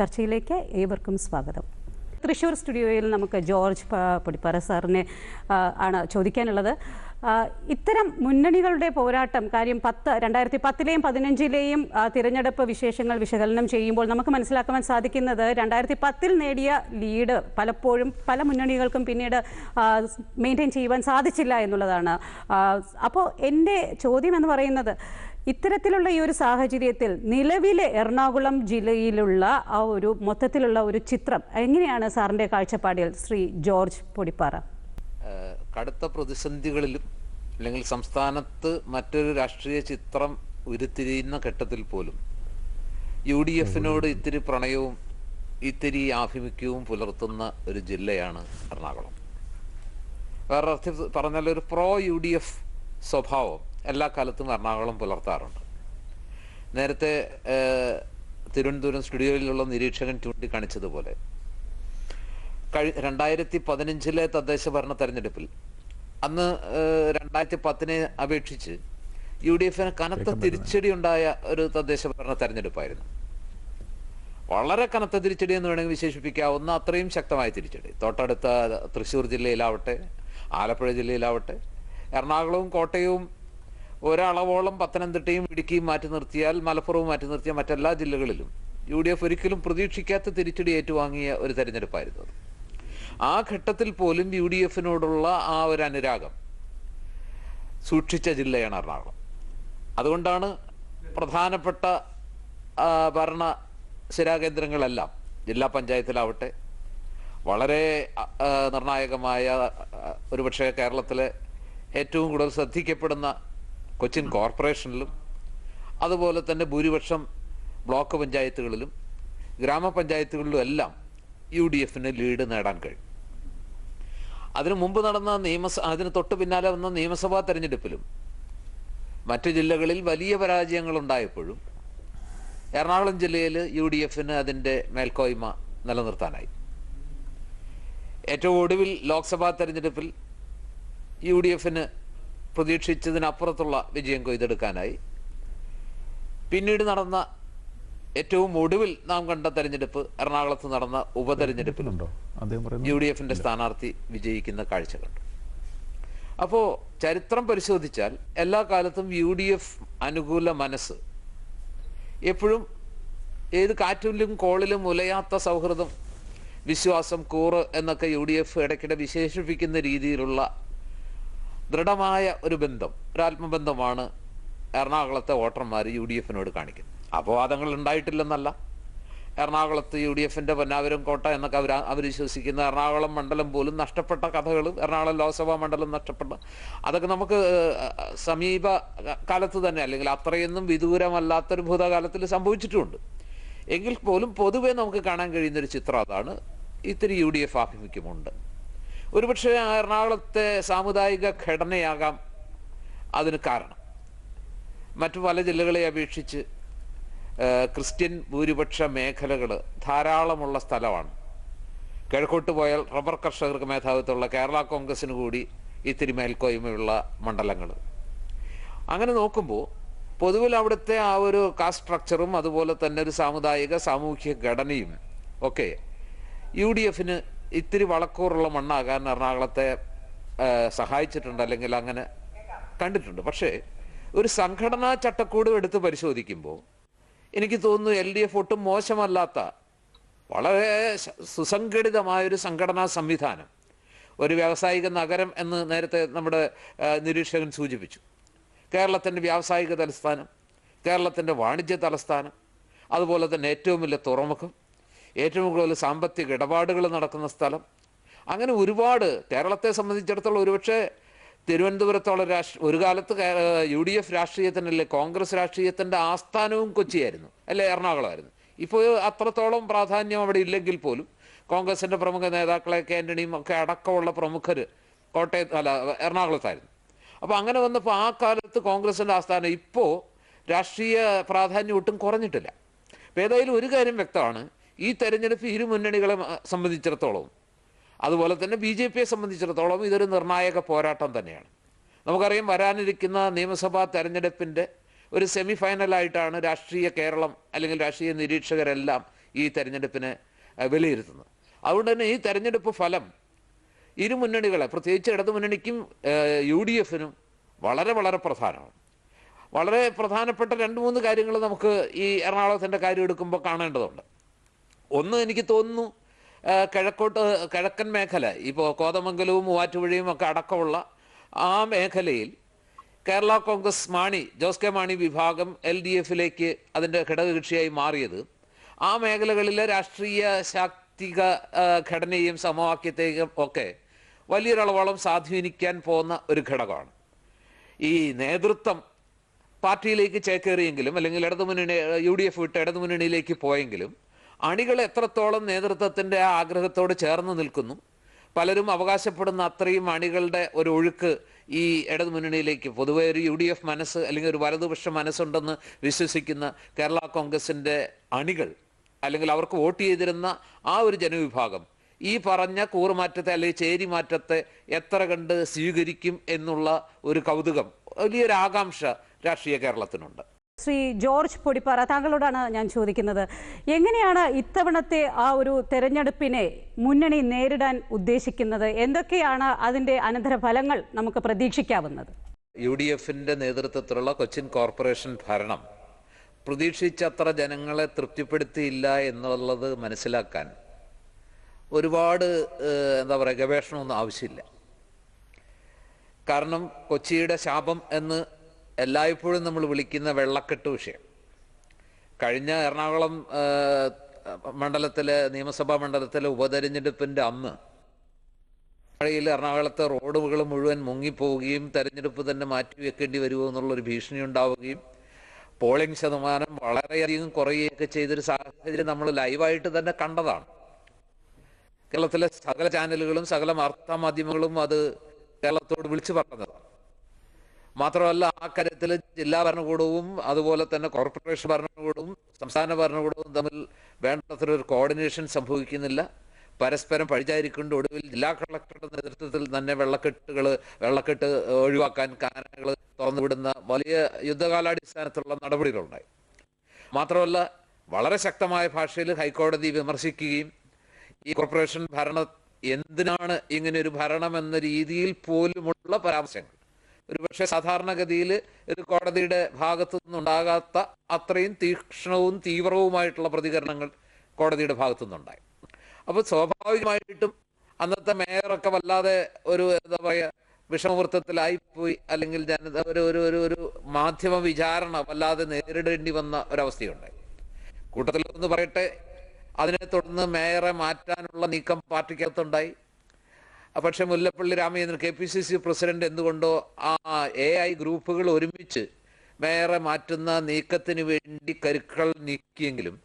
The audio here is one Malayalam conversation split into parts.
ചർച്ചയിലേക്ക് ഏവർക്കും സ്വാഗതം. തൃശ്ശൂർ സ്റ്റുഡിയോയിൽ നമുക്ക് ജോർജ് പടിപ്പാറ സാറിനെ ആണ് ചോദിക്കാനുള്ളത്. ഇത്തരം മുന്നണികളുടെ പോരാട്ടം കാര്യം പത്ത് രണ്ടായിരത്തി പത്തിലെയും പതിനഞ്ചിലെയും തിരഞ്ഞെടുപ്പ് വിശേഷങ്ങൾ വിശകലനം ചെയ്യുമ്പോൾ നമുക്ക് മനസ്സിലാക്കുവാൻ സാധിക്കുന്നത് രണ്ടായിരത്തി പത്തിൽ നേടിയ ലീഡ് പലപ്പോഴും പല മുന്നണികൾക്കും പിന്നീട് മെയിന്റെയിൻ ചെയ്യുവാൻ സാധിച്ചില്ല എന്നുള്ളതാണ്. അപ്പോൾ എന്റെ ചോദ്യം എന്ന് പറയുന്നത് ഇത്തരത്തിലുള്ള ഈ ഒരു സാഹചര്യത്തിൽ നിലവിലെ എറണാകുളം ജില്ലയിലുള്ള ആ ഒരു മൊത്തത്തിലുള്ള ഒരു ചിത്രം എങ്ങനെയാണ് സാറിന്റെ കാഴ്ചപ്പാടിൽ ശ്രീ ജോർജ് പൊടിപ്പാറ? കടുത്ത പ്രതിസന്ധികളിലും അല്ലെങ്കിൽ സംസ്ഥാനത്ത് മറ്റൊരു രാഷ്ട്രീയ ചിത്രം ഉരുത്തിരിയുന്ന ഘട്ടത്തിൽ പോലും യു ഡി എഫിനോട് ഇത്തിരി പ്രണയവും ഇത്തിരി ആഭിമുഖ്യവും പുലർത്തുന്ന ഒരു ജില്ലയാണ് എറണാകുളം. വേറെ അർത്ഥം പറഞ്ഞാൽ ഒരു പ്രോ യു ഡി എഫ് സ്വഭാവം എല്ലാ കാലത്തും എറണാകുളം പുലർത്താറുണ്ട്. നേരത്തെ തിരുവനന്തപുരം സ്റ്റുഡിയോയിലുള്ള നിരീക്ഷകൻ ചൂണ്ടിക്കാണിച്ചതുപോലെ കഴി രണ്ടായിരത്തി പതിനഞ്ചിലെ തദ്ദേശ ഭരണ തെരഞ്ഞെടുപ്പിൽ. അന്ന് രണ്ടായിരത്തി പത്തിനെ അപേക്ഷിച്ച് യു ഡി എഫിന് കനത്ത തിരിച്ചടി ഉണ്ടായ ഒരു തദ്ദേശ ഭരണ തെരഞ്ഞെടുപ്പായിരുന്നു. വളരെ കനത്ത തിരിച്ചടി എന്ന് വേണമെങ്കിൽ വിശേഷിപ്പിക്കാവുന്ന അത്രയും ശക്തമായ തിരിച്ചടി. തൊട്ടടുത്ത തൃശ്ശൂർ ജില്ലയിലാവട്ടെ ആലപ്പുഴ ജില്ലയിലാവട്ടെ എറണാകുളവും കോട്ടയവും ഒരളവോളം പത്തനംതിട്ടയും ഇടുക്കിയും മാറ്റി നിർത്തിയാൽ മലപ്പുറവും മാറ്റി നിർത്തിയ മറ്റെല്ലാ ജില്ലകളിലും യു ഡി എഫ് ഒരിക്കലും പ്രതീക്ഷിക്കാത്ത തിരിച്ചടി ഏറ്റുവാങ്ങിയ ഒരു തെരഞ്ഞെടുപ്പായിരുന്നു അത്. ആ ഘട്ടത്തിൽ പോലും യു ഡി എഫിനോടുള്ള ആ ഒരു അനുരാഗം സൂക്ഷിച്ച ജില്ലയാണ് എറണാകുളം. അതുകൊണ്ടാണ് പ്രധാനപ്പെട്ട ഭരണ ശിരാകേന്ദ്രങ്ങളെല്ലാം ജില്ലാ പഞ്ചായത്തിലാവട്ടെ വളരെ നിർണായകമായ ഒരുപക്ഷെ കേരളത്തിലെ ഏറ്റവും കൂടുതൽ ശ്രദ്ധിക്കപ്പെടുന്ന കൊച്ചിൻ കോർപ്പറേഷനിലും അതുപോലെ തന്നെ ഭൂരിപക്ഷം ബ്ലോക്ക് പഞ്ചായത്തുകളിലും ഗ്രാമപഞ്ചായത്തുകളിലും എല്ലാം യു ഡി എഫിന് ലീഡ് നേടാൻ കഴിയും. അതിനു മുമ്പ് നടന്ന നിയമസ അതിന് തൊട്ട് പിന്നാലെ വന്ന നിയമസഭാ തെരഞ്ഞെടുപ്പിലും മറ്റു ജില്ലകളിൽ വലിയ പരാജയങ്ങൾ ഉണ്ടായപ്പോഴും എറണാകുളം ജില്ലയിൽ യു ഡി എഫിന് അതിന്റെ മേൽക്കോയ്മ നിലനിർത്താനായി. ഏറ്റവും ഒടുവിൽ ലോക്സഭാ തെരഞ്ഞെടുപ്പിൽ യു ഡി എഫിന് പ്രതീക്ഷിച്ചതിനപ്പുറത്തുള്ള വിജയം കൊയ്തെടുക്കാനായി. പിന്നീട് നടന്ന ഏറ്റവും ഒടുവിൽ നാം കണ്ട തെരഞ്ഞെടുപ്പ് എറണാകുളത്ത് നടന്ന ഉപതെരഞ്ഞെടുപ്പിലും. ഉണ്ടോ? അദ്ദേഹം പറയുന്നത് യു ഡി എഫിന്റെ സ്ഥാനാർത്ഥി വിജയിക്കുന്ന കാഴ്ച കണ്ടു അപ്പോൾ ചരിത്രം പരിശോധിച്ചാൽ എല്ലാ കാലത്തും യു ഡി എഫ് അനുകൂല മനസ്സ്. എപ്പോഴും ഏത് കാറ്റിലും കോളിലും ഉലയാത്ത സൗഹൃദം വിശ്വാസം കൂറ് എന്നൊക്കെ യു ഡി എഫ് ഇടയ്ക്കിടെ വിശേഷിപ്പിക്കുന്ന രീതിയിലുള്ള ദൃഢമായ ഒരു ബന്ധം ഒരാത്മബന്ധമാണ് എറണാകുളത്തെ വോട്ടർമാർ യു ഡി എഫിനോട് കാണിക്കുന്നത്. അപവാദങ്ങൾ ഉണ്ടായിട്ടില്ലെന്നല്ല. എറണാകുളത്ത് യു ഡി എഫിന്റെ പൊന്നാവരം കോട്ട എന്നൊക്കെ അവർ അവർ വിശ്വസിക്കുന്ന. എറണാകുളം മണ്ഡലം പോലും നഷ്ടപ്പെട്ട കഥകൾ എറണാകുളം ലോക്സഭാ മണ്ഡലം നഷ്ടപ്പെട്ട. അതൊക്കെ നമുക്ക് സമീപ കാലത്ത് തന്നെ അല്ലെങ്കിൽ അത്രയൊന്നും വിദൂരമല്ലാത്തൊരു ഭൂതകാലത്തിൽ സംഭവിച്ചിട്ടുമുണ്ട് എങ്കിൽ പോലും പൊതുവെ നമുക്ക് കാണാൻ കഴിയുന്നൊരു ചിത്രം അതാണ് ഇത്തിരി യു ഡി എഫ് ആഭിമുഖ്യമുണ്ട്. ഒരുപക്ഷെ എറണാകുളത്തെ സാമുദായിക ഘടനയാകാം അതിന് കാരണം. മറ്റു പല ജില്ലകളെ അപേക്ഷിച്ച് ക്രിസ്ത്യൻ ഭൂരിപക്ഷ മേഖലകൾ ധാരാളമുള്ള സ്ഥലമാണ്. കിഴക്കോട്ട് പോയാൽ റബ്ബർ കർഷകർക്ക് മേധാവിത്വമുള്ള കേരള കോൺഗ്രസ്സിന് കൂടി ഇത്തിരി മേൽക്കോയ്മയുള്ള മണ്ഡലങ്ങൾ അങ്ങനെ നോക്കുമ്പോൾ പൊതുവിൽ അവിടുത്തെ ആ ഒരു കാസ്റ്റ് സ്ട്രക്ചറും അതുപോലെ തന്നെ ഒരു സാമുദായിക സാമൂഹ്യ ഘടനയും ഒക്കെ യു ഡി എഫിന് ഇത്തിരി വളക്കൂറുള്ള മണ്ണാകാൻ എറണാകുളത്തെ സഹായിച്ചിട്ടുണ്ട് അല്ലെങ്കിൽ അങ്ങനെ കണ്ടിട്ടുണ്ട്. പക്ഷേ ഒരു സംഘടനാ ചട്ടക്കൂട് എടുത്ത് പരിശോധിക്കുമ്പോൾ എനിക്ക് തോന്നുന്നു എൽ ഡി എഫ് ഒട്ടും മോശമല്ലാത്ത വളരെ സുസംഘടിതമായൊരു സംഘടനാ സംവിധാനം ഒരു വ്യാവസായിക നഗരം എന്ന് നേരത്തെ നമ്മുടെ നിരീക്ഷകൻ സൂചിപ്പിച്ചു. കേരളത്തിന്റെ വ്യാവസായിക തലസ്ഥാനം കേരളത്തിന്റെ വാണിജ്യ തലസ്ഥാനം അതുപോലെ തന്നെ ഏറ്റവും വലിയ തുറമുഖം ഏറ്റവും കൂടുതൽ സാമ്പത്തിക ഇടപാടുകൾ നടക്കുന്ന സ്ഥലം. അങ്ങനെ ഒരുപാട് കേരളത്തെ സംബന്ധിച്ചിടത്തോളം ഒരുപക്ഷെ തിരുവനന്തപുരത്തോളം രാഷ്ട്ര ഒരു കാലത്ത് യു ഡി എഫ് രാഷ്ട്രീയത്തിനല്ലേ കോൺഗ്രസ് രാഷ്ട്രീയത്തിന്റെ ആസ്ഥാനവും കൊച്ചിയായിരുന്നു. അല്ലെ എറണാകുളമായിരുന്നു. ഇപ്പോൾ അത്രത്തോളം പ്രാധാന്യം അവിടെ ഇല്ലെങ്കിൽ പോലും കോൺഗ്രസിന്റെ പ്രമുഖ നേതാക്കളെ കെ ആന്റണിയും ഒക്കെ അടക്കമുള്ള പ്രമുഖർ കോട്ടയത്ത് അല്ല എറണാകുളത്തായിരുന്നു. അപ്പോൾ അങ്ങനെ വന്നപ്പോൾ ആ കാലത്ത് കോൺഗ്രസിന്റെ ആസ്ഥാനം ഇപ്പോൾ രാഷ്ട്രീയ പ്രാധാന്യം ഒട്ടും കുറഞ്ഞിട്ടില്ല. അപ്പോൾ ഏതായാലും ഒരു കാര്യം വ്യക്തമാണ്. ഈ തെരഞ്ഞെടുപ്പ് ഇരു മുന്നണികളെ സംബന്ധിച്ചിടത്തോളം അതുപോലെ തന്നെ ബി ജെ പിയെ സംബന്ധിച്ചിടത്തോളം ഇതൊരു നിർണായക പോരാട്ടം തന്നെയാണ്. നമുക്കറിയാം വരാനിരിക്കുന്ന നിയമസഭാ തെരഞ്ഞെടുപ്പിന്റെ ഒരു സെമി ഫൈനലായിട്ടാണ് രാഷ്ട്രീയ കേരളം അല്ലെങ്കിൽ രാഷ്ട്രീയ നിരീക്ഷകരെല്ലാം ഈ തെരഞ്ഞെടുപ്പിനെ വിലയിരുത്തുന്നത്. അതുകൊണ്ട് തന്നെ ഈ തെരഞ്ഞെടുപ്പ് ഫലം ഇരു മുന്നണികളെ പ്രത്യേകിച്ച് ഇടതു മുന്നണിക്കും യു ഡി എഫിനും വളരെ വളരെ പ്രധാനമാണ്. വളരെ പ്രധാനപ്പെട്ട രണ്ട് മൂന്ന് കാര്യങ്ങൾ നമുക്ക് ഈ എറണാകുളത്തിന്റെ കാര്യം എടുക്കുമ്പോൾ കാണേണ്ടതുണ്ട്. ഒന്ന് എനിക്ക് തോന്നുന്നു കിഴക്കോട്ട് കിഴക്കൻ മേഖല ഇപ്പോൾ കോതമംഗലവും മൂവാറ്റുപുഴയും ഒക്കെ അടക്കമുള്ള ആ മേഖലയിൽ കേരള കോൺഗ്രസ് മാണി ജോസ് കെ മാണി വിഭാഗം എൽ ഡി എഫിലേക്ക് അതിന്റെ ഘടകകക്ഷിയായി മാറിയത്. ആ മേഖലകളിലെ രാഷ്ട്രീയ ശാക്തിക ഘടനയും സമവാക്യത്തെയും ഒക്കെ വലിയൊരളവോളം സ്വാധീനിക്കാൻ പോകുന്ന ഒരു ഘടകമാണ്. ഈ നേതൃത്വം പാർട്ടിയിലേക്ക് ചേക്കേറിയെങ്കിലും അല്ലെങ്കിൽ ഇടതുമുന്നണി യു ഡി എഫ് വിട്ട് ഇടതുമുന്നണിയിലേക്ക് പോയെങ്കിലും അണികൾ എത്രത്തോളം നേതൃത്വത്തിന്റെ ആ ആഗ്രഹത്തോട് ചേർന്ന് നിൽക്കുന്നു? പലരും അവകാശപ്പെടുന്ന അത്രയും അണികളുടെ ഒരു ഒഴുക്ക് ഈ ഇടതുമുന്നണിയിലേക്ക് പൊതുവെ ഒരു യു ഡി എഫ് മനസ്സ് അല്ലെങ്കിൽ ഒരു വലതുപക്ഷ മനസ്സുണ്ടെന്ന് വിശ്വസിക്കുന്ന കേരള കോൺഗ്രസിന്റെ അണികൾ അല്ലെങ്കിൽ അവർക്ക് വോട്ട് ചെയ്തിരുന്ന ആ ഒരു ജനവിഭാഗം ഈ പറഞ്ഞ കൂറുമാറ്റത്തെ അല്ലെങ്കിൽ ചേരിമാറ്റത്തെ എത്ര കണ്ട് സ്വീകരിക്കും എന്നുള്ള ഒരു കൗതുകം വലിയൊരു ആകാംക്ഷ രാഷ്ട്രീയ കേരളത്തിനുണ്ട്. ശ്രീ ജോർജ് പൊടിപ്പാറ താങ്കളോടാണ് ഞാൻ ചോദിക്കുന്നത്. എങ്ങനെയാണ് ഇത്തവണത്തെ ആ ഒരു തെരഞ്ഞെടുപ്പിനെ മുന്നണി നേരിടാൻ ഉദ്ദേശിക്കുന്നത്? എന്തൊക്കെയാണ് അതിന്റെ അനന്തരഫലങ്ങൾ നമുക്ക് പ്രതീക്ഷിക്കാവുന്നത്? യു ഡി എഫിന്റെ നേതൃത്വത്തിലുള്ള കൊച്ചിൻ കോർപ്പറേഷൻ ഭരണം പ്രതീക്ഷിച്ചത്ര ജനങ്ങളെ തൃപ്തിപ്പെടുത്തിയില്ല എന്നുള്ളത് മനസ്സിലാക്കാൻ ഒരുപാട് എന്താ പറയുക ഗവേഷണമൊന്നും ആവശ്യമില്ല. കാരണം കൊച്ചിയുടെ ശാപം എന്ന് എല്ലായ്പ്പോഴും നമ്മൾ വിളിക്കുന്ന വെള്ളക്കെട്ട് വിഷയം. കഴിഞ്ഞ എറണാകുളം മണ്ഡലത്തിലെ നിയമസഭാ മണ്ഡലത്തിലെ ഉപതെരഞ്ഞെടുപ്പിന്റെ അന്ന് മഴയിൽ എറണാകുളത്തെ റോഡുകൾ മുഴുവൻ മുങ്ങിപ്പോവുകയും തെരഞ്ഞെടുപ്പ് തന്നെ മാറ്റി വെക്കേണ്ടി വരുമോ എന്നുള്ളൊരു ഭീഷണി ഉണ്ടാവുകയും പോളിംഗ് ശതമാനം വളരെയധികം കുറയുകയൊക്കെ ചെയ്തൊരു സാഹചര്യം നമ്മൾ ലൈവായിട്ട് തന്നെ കണ്ടതാണ്. കേരളത്തിലെ സകല ചാനലുകളും സകല വാർത്താ മാധ്യമങ്ങളും അത് കേരളത്തോട് വിളിച്ചു പറഞ്ഞതാണ്. മാത്രമല്ല ആ കാര്യത്തിൽ ജില്ലാ ഭരണകൂടവും അതുപോലെ തന്നെ കോർപ്പറേഷൻ ഭരണകൂടവും സംസ്ഥാന ഭരണകൂടവും തമ്മിൽ വേണ്ടത്ര കോർഡിനേഷൻ സംഭവിക്കുന്നില്ല. പരസ്പരം പഴിചാരിക്കൊണ്ട് ഒടുവിൽ ജില്ലാ കളക്ടറുടെ നേതൃത്വത്തിൽ തന്നെ വെള്ളക്കെട്ടുകൾ വെള്ളക്കെട്ട് ഒഴിവാക്കാൻ കാനകൾ തുറന്നുവിടുന്ന വലിയ യുദ്ധകാലാടിസ്ഥാനത്തിലുള്ള നടപടികളുണ്ടായി. മാത്രമല്ല വളരെ ശക്തമായ ഭാഷയിൽ ഹൈക്കോടതി വിമർശിക്കുകയും ഈ കോർപ്പറേഷൻ ഭരണ എന്തിനാണ് ഇങ്ങനെ ഒരു ഭരണം എന്ന രീതിയിൽ പോലുമുള്ള പരാമർശങ്ങൾ ഒരുപക്ഷെ സാധാരണഗതിയിൽ ഒരു കോടതിയുടെ ഭാഗത്തു നിന്നുണ്ടാകാത്ത അത്രയും തീക്ഷ്ണവും തീവ്രവുമായിട്ടുള്ള പ്രതികരണങ്ങൾ കോടതിയുടെ ഭാഗത്തു നിന്നുണ്ടായി അപ്പോൾ സ്വാഭാവികമായിട്ടും അന്നത്തെ മേയറൊക്കെ വല്ലാതെ ഒരു എന്താ പറയുക വിഷമവൃത്തത്തിലായിപ്പോയി അല്ലെങ്കിൽ ജനത ഒരു ഒരു ഒരു ഒരു മാധ്യമ വിചാരണ വല്ലാതെ നേരിടേണ്ടി വന്ന ഒരവസ്ഥയുണ്ടായി. കൂട്ടത്തിൽ ഒന്ന് പറയട്ടെ അതിനെ തുടർന്ന് മേയറെ മാറ്റാനുള്ള നീക്കം പാർട്ടിക്കകത്തുണ്ടായി. പക്ഷെ Mullappally Ramachandran K P C C president എന്തുകൊണ്ടോ ആ എ ഐ ഗ്രൂപ്പുകൾ ഒരുമിച്ച് മേയറെ മാറ്റുന്ന നീക്കത്തിന് വേണ്ടി കരുക്കൾ നീക്കിയെങ്കിലും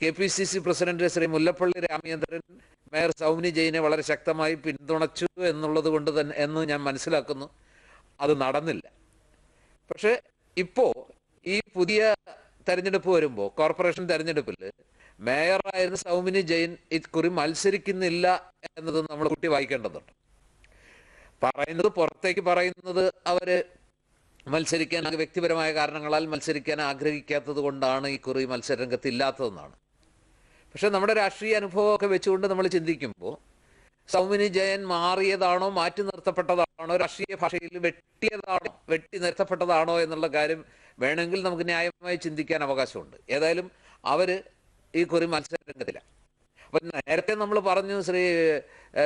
K P C C president Shri Mullappally Ramachandran mayor Soumini ജയിനെ വളരെ ശക്തമായി പിന്തുണച്ചു എന്നുള്ളത് കൊണ്ട് തന്നെ എന്ന് ഞാൻ മനസ്സിലാക്കുന്നു. അത് നടന്നില്ല. പക്ഷെ ഇപ്പോ ഈ പുതിയ തെരഞ്ഞെടുപ്പ് വരുമ്പോൾ കോർപ്പറേഷൻ തെരഞ്ഞെടുപ്പിൽ മേയറായിരുന്ന സൗമിനി ജെയിൻ ഇക്കുറി മത്സരിക്കുന്നില്ല എന്നത് നമ്മൾ കുട്ടി വായിക്കേണ്ടതുണ്ട്. പറയുന്നത് പുറത്തേക്ക് പറയുന്നത് അവർ മത്സരിക്കാൻ വ്യക്തിപരമായ കാരണങ്ങളാൽ മത്സരിക്കാൻ ആഗ്രഹിക്കാത്തത് കൊണ്ടാണ് ഈ കുറി മത്സരരംഗത്ത് ഇല്ലാത്തതെന്നാണ് പക്ഷെ നമ്മുടെ രാഷ്ട്രീയ അനുഭവമൊക്കെ വെച്ചുകൊണ്ട് നമ്മൾ ചിന്തിക്കുമ്പോൾ സൗമിനി ജയൻ മാറിയതാണോ മാറ്റി നിർത്തപ്പെട്ടതാണോ രാഷ്ട്രീയ ഭാഷയിൽ വെട്ടിയതാണോ വെട്ടി നിർത്തപ്പെട്ടതാണോ എന്നുള്ള കാര്യം വേണമെങ്കിൽ നമുക്ക് ന്യായമായി ചിന്തിക്കാൻ അവകാശമുണ്ട്. ഏതായാലും അവർ ഈ കുറി മത്സരരംഗത്തില്ല. അപ്പൊ നേരത്തെ നമ്മൾ പറഞ്ഞു ശ്രീ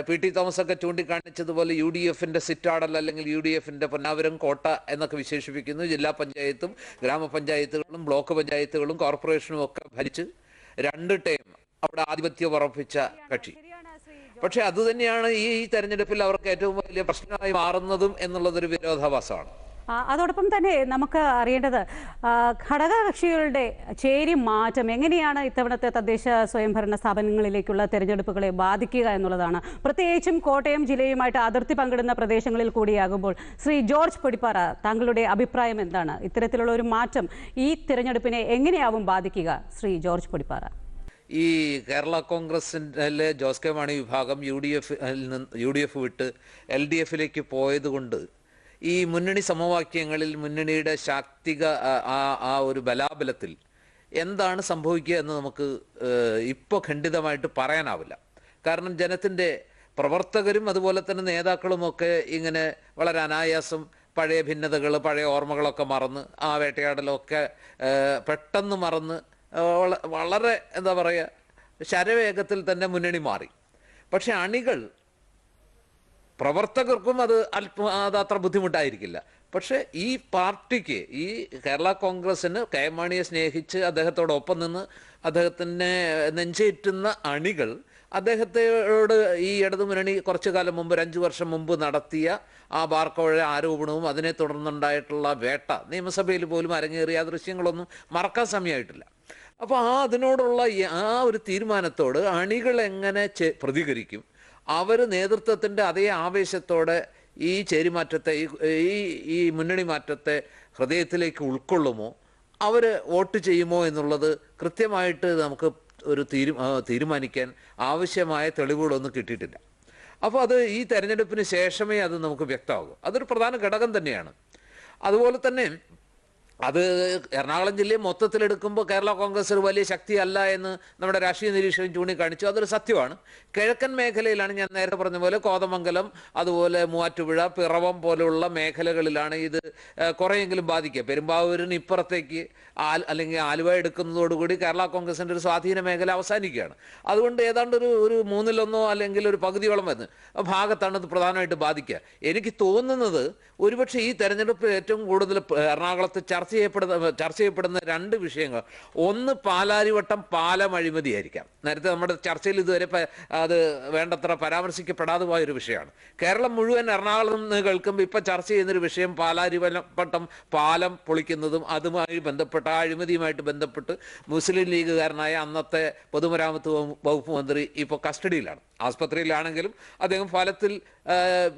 പി. ടി. തോമസ് ഒക്കെ ചൂണ്ടിക്കാണിച്ചതുപോലെ യു ഡി എഫിന്റെ സിറ്റാടൽ അല്ലെങ്കിൽ യു ഡി എഫിന്റെ പൊന്നാപുരം കോട്ട എന്നൊക്കെ വിശേഷിപ്പിക്കുന്നു. ജില്ലാ പഞ്ചായത്തും ഗ്രാമപഞ്ചായത്തുകളും ബ്ലോക്ക് പഞ്ചായത്തുകളും കോർപ്പറേഷനും ഒക്കെ ഭരിച്ച് രണ്ട് ടൈം അവിടെ ആധിപത്യം ഉറപ്പിച്ച കക്ഷി. പക്ഷെ അതുതന്നെയാണ് ഈ തെരഞ്ഞെടുപ്പിൽ അവർക്ക് ഏറ്റവും വലിയ പ്രശ്നമായി മാറുന്നതും എന്നുള്ളതൊരു വിരോധാഭാസമാണ്. അതോടൊപ്പം തന്നെ നമുക്ക് അറിയേണ്ടത് ഘടകകക്ഷികളുടെ ചേരി മാറ്റം എങ്ങനെയാണ് ഇത്തവണത്തെ തദ്ദേശ സ്വയംഭരണ സ്ഥാപനങ്ങളിലേക്കുള്ള തെരഞ്ഞെടുപ്പുകളെ ബാധിക്കുക എന്നുള്ളതാണ്. പ്രത്യേകിച്ചും കോട്ടയം ജില്ലയുമായിട്ട് അതിർത്തി പങ്കിടുന്ന പ്രദേശങ്ങളിൽ കൂടിയാകുമ്പോൾ ശ്രീ ജോർജ് പൊടിപ്പാറ താങ്കളുടെ അഭിപ്രായം എന്താണ്? ഇത്തരത്തിലുള്ള ഒരു മാറ്റം ഈ തിരഞ്ഞെടുപ്പിനെ എങ്ങനെയാവും ബാധിക്കുക? ശ്രീ ജോർജ് പൊടിപ്പാറ. ഈ കേരള കോൺഗ്രസിലെ ജോസ് കെ മാണി വിഭാഗം U D F U D F വിട്ട് എൽ ഡി എഫിലേക്ക് പോയതുകൊണ്ട് ഈ മുന്നണി സമവാക്യങ്ങളിൽ മുന്നണിയുടെ ശാക്തിക ആ- ആ ഒരു ബലാബലത്തിൽ എന്താണ് സംഭവിക്കുക എന്ന് നമുക്ക് ഇപ്പോൾ ഖണ്ഡിതമായിട്ട് പറയാനാവില്ല. കാരണം ജനത്തിന്റെ പ്രവർത്തകരും അതുപോലെ തന്നെ നേതാക്കളുമൊക്കെ ഇങ്ങനെ വളരെ അനായാസം പഴയ ഭിന്നതകൾ പഴയ ഓർമ്മകളൊക്കെ മറന്ന് ആ വേട്ടയാടലൊക്കെ പെട്ടെന്ന് മറന്ന് വളരെ എന്താ പറയുക ശരവേഗത്തിൽ തന്നെ മുന്നണി മാറി. പക്ഷേ അണികൾ പ്രവർത്തകർക്കും അത് അല്പ അത് അത്ര ബുദ്ധിമുട്ടായിരിക്കില്ല. പക്ഷേ ഈ പാർട്ടിക്ക് ഈ കേരള കോൺഗ്രസിന് കെ മാണിയെ സ്നേഹിച്ച് അദ്ദേഹത്തോടൊപ്പം നിന്ന് അദ്ദേഹത്തിനെ നെഞ്ചേറ്റുന്ന അണികൾ അദ്ദേഹത്തോട് ഈ ഇടതുമുന്നണി കുറച്ചു കാലം മുമ്പ് ഒരു അഞ്ചു വർഷം മുമ്പ് നടത്തിയ ആ ബാർക്കോഴ ആരോപണവും അതിനെ തുടർന്നുണ്ടായിട്ടുള്ള വേട്ട നിയമസഭയിൽ പോലും അരങ്ങേറിയ ദൃശ്യങ്ങളൊന്നും മറക്കാൻ സമയമായിട്ടില്ല. അപ്പോൾ ആ അതിനോടുള്ള ആ ഒരു തീരുമാനത്തോട് അണികൾ എങ്ങനെ പ്രതികരിക്കും? അവർ നേതൃത്വത്തിന്റെ അതേ ആവേശത്തോടെ ഈ ചേരിമാറ്റത്തെ ഈ ഈ മുന്നണി മാറ്റത്തെ ഹൃദയത്തിലേക്ക് ഉൾക്കൊള്ളുമോ? അവർ വോട്ട് ചെയ്യുമോ എന്നുള്ളത് കൃത്യമായിട്ട് നമുക്ക് ഒരു തീരു തീരുമാനിക്കാൻ ആവശ്യമായ തെളിവുകളൊന്നും കിട്ടിയിട്ടില്ല. അപ്പോൾ അത് ഈ തെരഞ്ഞെടുപ്പിന് ശേഷമേ അത് നമുക്ക് വ്യക്തമാകൂ. അതൊരു പ്രധാന ഘടകം തന്നെയാണ്. അതുപോലെ തന്നെ അത് എറണാകുളം ജില്ലയെ മൊത്തത്തിലെടുക്കുമ്പോൾ കേരള കോൺഗ്രസ് ഒരു വലിയ ശക്തിയല്ല എന്ന് നമ്മുടെ രാഷ്ട്രീയ നിരീക്ഷകൻ ചൂണ്ടിക്കാണിച്ചു. അതൊരു സത്യമാണ്. കിഴക്കൻ മേഖലയിലാണ് ഞാൻ നേരത്തെ പറഞ്ഞ പോലെ കോതമംഗലം അതുപോലെ മൂവാറ്റുപുഴ പിറവം പോലെയുള്ള മേഖലകളിലാണ് ഇത് കുറേയെങ്കിലും ബാധിക്കുക. പെരുമ്പാവൂരിന് ഇപ്പുറത്തേക്ക് ആൽ അല്ലെങ്കിൽ ആലുവ എടുക്കുന്നതോടുകൂടി കേരള കോൺഗ്രസിന്റെ ഒരു സ്വാധീന മേഖല അവസാനിക്കുകയാണ്. അതുകൊണ്ട് ഏതാണ്ട് ഒരു ഒരു മൂന്നിലൊന്നോ അല്ലെങ്കിൽ ഒരു പകുതിയോളം വരുന്ന ഭാഗത്താണ് ഇത് പ്രധാനമായിട്ട് ബാധിക്കുക. എനിക്ക് തോന്നുന്നത് ഒരുപക്ഷെ ഈ തെരഞ്ഞെടുപ്പ് ഏറ്റവും കൂടുതൽ എറണാകുളത്ത് ചർച്ച ചെയ്യപ്പെടുന്ന ചർച്ച ചെയ്യപ്പെടുന്ന രണ്ട് വിഷയങ്ങൾ. ഒന്ന് പാലാരിവട്ടം പാലം അഴിമതിയായിരിക്കാം. നേരത്തെ നമ്മുടെ ചർച്ചയിൽ ഇതുവരെ അത് വേണ്ടത്ര പരാമർശിക്കപ്പെടാതെ പോയൊരു വിഷയമാണ്. കേരളം മുഴുവൻ എറണാകുളം നിന്ന് കേൾക്കുമ്പോൾ ഇപ്പം ചർച്ച ചെയ്യുന്നൊരു വിഷയം പാലാരിവട്ടം പാലം പൊളിക്കുന്നതും അതുമായി ബന്ധപ്പെട്ട അഴിമതിയുമായിട്ട് ബന്ധപ്പെട്ട് മുസ്ലിം ലീഗുകാരനായ അന്നത്തെ പൊതുമരാമത്ത് വകുപ്പ് മന്ത്രി ഇപ്പോൾ കസ്റ്റഡിയിലാണ്. ആസ്പത്രിയിലാണെങ്കിലും അദ്ദേഹം ഫലത്തിൽ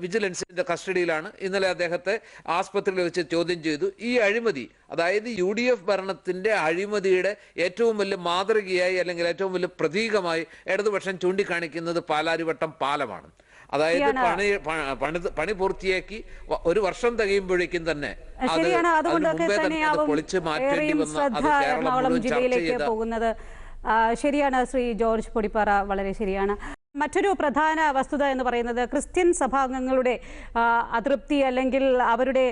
വിജിലൻസിന്റെ വിജിലൻസിന്റെ കസ്റ്റഡിയിലാണ്. ഇന്നലെ അദ്ദേഹത്തെ ആസ്പത്രിയിൽ വെച്ച് ചോദ്യം ചെയ്തു. ഈ അഴിമതി അതായത് യു ഡി എഫ് ഭരണത്തിന്റെ അഴിമതിയുടെ ഏറ്റവും വലിയ മാതൃകയായി അല്ലെങ്കിൽ ഏറ്റവും വലിയ പ്രതീകമായി ഇടതുപക്ഷം ചൂണ്ടിക്കാണിക്കുന്നത് പാലാരിവട്ടം പാലമാണ്. അതായത് പണി പണി പണി പൂർത്തിയാക്കി ഒരു വർഷം തികയുമ്പോഴേക്കും തന്നെ അത് മുമ്പേ തന്നെ പൊളിച്ച് മാറ്റേണ്ടി വന്ന അത് കേരളം മുഴുവൻ ചർച്ച ചെയ്ത പോകുന്നത്. ശരിയാണ് ശ്രീ ജോർജ് പൊടിപ്പാറ. വളരെ ശരിയാണ്. മറ്റൊരു പ്രധാന വസ്തുത എന്ന് പറയുന്നത് ക്രിസ്ത്യൻ സഭാംഗങ്ങളുടെ അതൃപ്തി അല്ലെങ്കിൽ അവരുടെ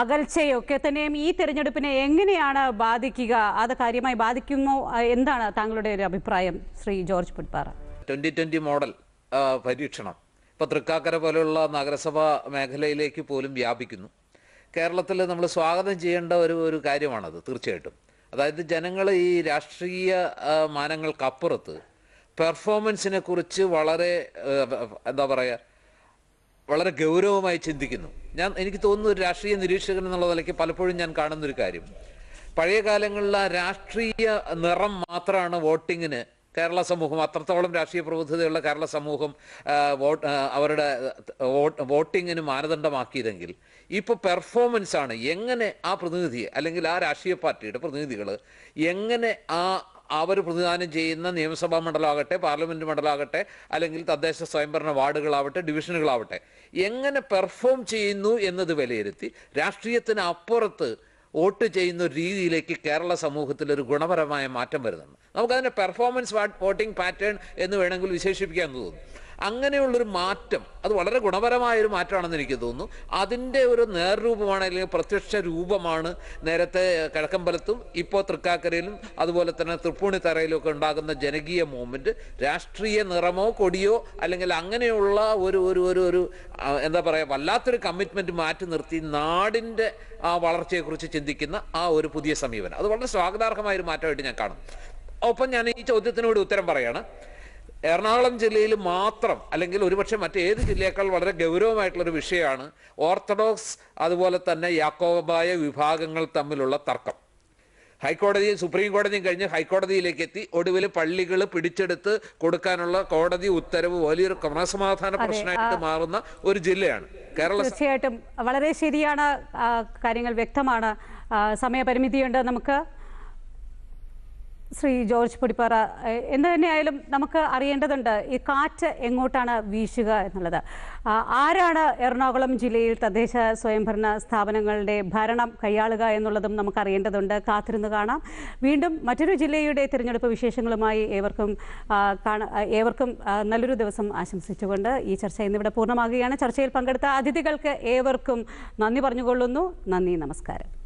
അകൽച്ചയൊക്കെ തന്നെയും ഈ തെരഞ്ഞെടുപ്പിനെ എങ്ങനെയാണ് ബാധിക്കുക അത് കാര്യമായി ബാധിക്കുമോ എന്താണ് താങ്കളുടെ ഒരു അഭിപ്രായം Shri George Podippara twenty twenty model പരീക്ഷണം. ഇപ്പോൾ തൃക്കാക്കര പോലെയുള്ള നഗരസഭാ മേഖലയിലേക്ക് പോലും വ്യാപിക്കുന്നു. കേരളത്തിൽ നമ്മൾ സ്വാഗതം ചെയ്യേണ്ട ഒരു ഒരു കാര്യമാണത് തീർച്ചയായിട്ടും. അതായത് ജനങ്ങൾ ഈ രാഷ്ട്രീയ മാനങ്ങൾക്കപ്പുറത്ത് പെർഫോമൻസിനെ കുറിച്ച് വളരെ എന്താ പറയുക വളരെ ഗൗരവമായി ചിന്തിക്കുന്നു. ഞാൻ എനിക്ക് തോന്നുന്നു ഒരു രാഷ്ട്രീയ നിരീക്ഷകൻ എന്നുള്ള നിലയ്ക്ക് പലപ്പോഴും ഞാൻ കാണുന്നൊരു കാര്യം. പഴയ കാലങ്ങളിൽ ആ രാഷ്ട്രീയ നിറം മാത്രമാണ് വോട്ടിങ്ങിന് കേരള സമൂഹം അത്രത്തോളം രാഷ്ട്രീയ പ്രബുദ്ധതയുള്ള കേരള സമൂഹം വോട്ട് അവരുടെ വോട്ട് വോട്ടിങ്ങിന് മാനദണ്ഡമാക്കിയതെങ്കിൽ ഇപ്പോൾ പെർഫോമൻസ് ആണ് എങ്ങനെ ആ പ്രതിനിധി അല്ലെങ്കിൽ ആ രാഷ്ട്രീയ പാർട്ടിയുടെ പ്രതിനിധികൾ എങ്ങനെ ആ അവർ പ്രതിദാനം ചെയ്യുന്ന നിയമസഭാ മണ്ഡലമാകട്ടെ പാർലമെന്റ് മണ്ഡലമാകട്ടെ അല്ലെങ്കിൽ തദ്ദേശ സ്വയംഭരണ വാർഡുകളാവട്ടെ ഡിവിഷനുകളാവട്ടെ എങ്ങനെ പെർഫോം ചെയ്യുന്നു എന്നത് വിലയിരുത്തി രാഷ്ട്രീയത്തിന് അപ്പുറത്ത് വോട്ട് ചെയ്യുന്ന ഒരു രീതിയിലേക്ക് കേരള സമൂഹത്തിൽ ഒരു ഗുണപരമായ മാറ്റം വരുന്നുണ്ട്. നമുക്കതിനെ പെർഫോമൻസ് വോട്ടിംഗ് പാറ്റേൺ എന്ന് വേണമെങ്കിൽ വിശേഷിപ്പിക്കാമെന്ന് തോന്നുന്നു. അങ്ങനെയുള്ളൊരു മാറ്റം അത് വളരെ ഗുണപരമായ ഒരു മാറ്റമാണെന്ന് എനിക്ക് തോന്നുന്നു. അതിന്റെ ഒരു നേർരൂപമാണ് അല്ലെങ്കിൽ പ്രത്യക്ഷ രൂപമാണ് നേരത്തെ കിഴക്കമ്പലത്തും ഇപ്പോൾ തൃക്കാക്കരയിലും അതുപോലെ തന്നെ തൃപ്പൂണിത്തറയിലും ഒക്കെ ഉണ്ടാകുന്ന ജനകീയ മൂവ്മെന്റ്. രാഷ്ട്രീയ നിറമോ കൊടിയോ അല്ലെങ്കിൽ അങ്ങനെയുള്ള ഒരു ഒരു ഒരു ഒരു എന്താ പറയുക വല്ലാത്തൊരു കമ്മിറ്റ്മെന്റ് മാറ്റി നിർത്തി നാടിന്റെ ആ വളർച്ചയെക്കുറിച്ച് ചിന്തിക്കുന്ന ആ ഒരു പുതിയ സമീപനം. അത് വളരെ സ്വാഗതാർഹമായ ഒരു മാറ്റമായിട്ട് ഞാൻ കാണും. ഒപ്പം ഞാൻ ഈ ചോദ്യത്തിനോട് ഉത്തരം പറയാണ്. എറണാകുളം ജില്ലയിൽ മാത്രം അല്ലെങ്കിൽ ഒരുപക്ഷെ മറ്റേത് ജില്ലയേക്കാൾ വളരെ ഗൗരവമായിട്ടുള്ളൊരു വിഷയമാണ് ഓർത്തഡോക്സ് അതുപോലെ തന്നെ യാക്കോബായ വിഭാഗങ്ങൾ തമ്മിലുള്ള തർക്കം. ഹൈക്കോടതിയും സുപ്രീം കോടതിയും കഴിഞ്ഞ് ഹൈക്കോടതിയിലേക്ക് എത്തി ഒടുവിൽ പള്ളികൾ പിടിച്ചെടുത്ത് കൊടുക്കാനുള്ള കോടതി ഉത്തരവ് വലിയൊരു ക്രമസമാധാന പ്രശ്നമായിട്ട് മാറുന്ന ഒരു ജില്ലയാണ് കേരള തീർച്ചയായിട്ടും വളരെ ശരിയാണ് കാര്യങ്ങൾ വ്യക്തമാണ്. സമയപരിമിതിയുണ്ട് നമുക്ക്. ശ്രീ ജോർജ് പൊടിപ്പാറ എന്ത് തന്നെയായാലും നമുക്ക് അറിയേണ്ടതുണ്ട് ഈ കാറ്റ് എങ്ങോട്ടാണ് വീശുക എന്നുള്ളത്. ആരാണ് എറണാകുളം ജില്ലയിൽ തദ്ദേശ സ്വയംഭരണ സ്ഥാപനങ്ങളുടെ ഭരണം കൈയാളുക എന്നുള്ളതും നമുക്ക് അറിയേണ്ടതുണ്ട്. കാത്തിരുന്ന് കാണാം. വീണ്ടും മറ്റൊരു ജില്ലയുടെ തിരഞ്ഞെടുപ്പ് വിശേഷങ്ങളുമായി ഏവർക്കും ഏവർക്കും നല്ലൊരു ദിവസം ആശംസിച്ചുകൊണ്ട് ഈ ചർച്ച ഇന്നിവിടെ പൂർണമാകുകയാണ്. ചർച്ചയിൽ പങ്കെടുത്ത അതിഥികൾക്ക് ഏവർക്കും നന്ദി പറഞ്ഞുകൊള്ളുന്നു. നന്ദി നമസ്കാരം.